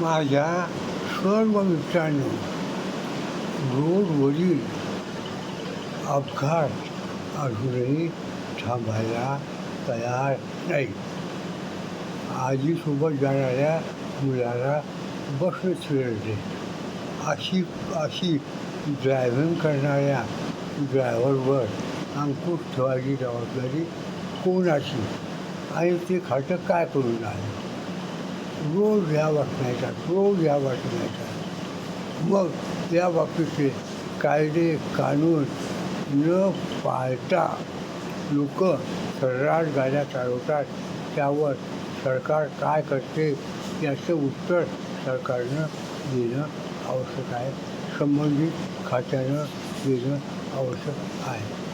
माझ्या सर्व मित्रांनी रोडवरील अपघात अजूनही थांबायला तयार नाही. आजीसोबत जाणाऱ्या मुलाला बसने चिरडले अशी अशी ड्रायव्हिंग करणाऱ्या ड्रायव्हरवर अंकुश ठेवायची जबाबदारी कोणाची? आणि ते खातं काय करून आहे रोज या वाचण्याचा रोज या वाचण्याचा मग त्या बाबतीतले कायदे कानून न पाळता लोक सर्रास गाड्या चालवतात. त्यावर सरकार काय करते याचं उत्तर सरकारनं देणं आवश्यक आहे. संबंधित खात्यानं देणं आवश्यक आहे.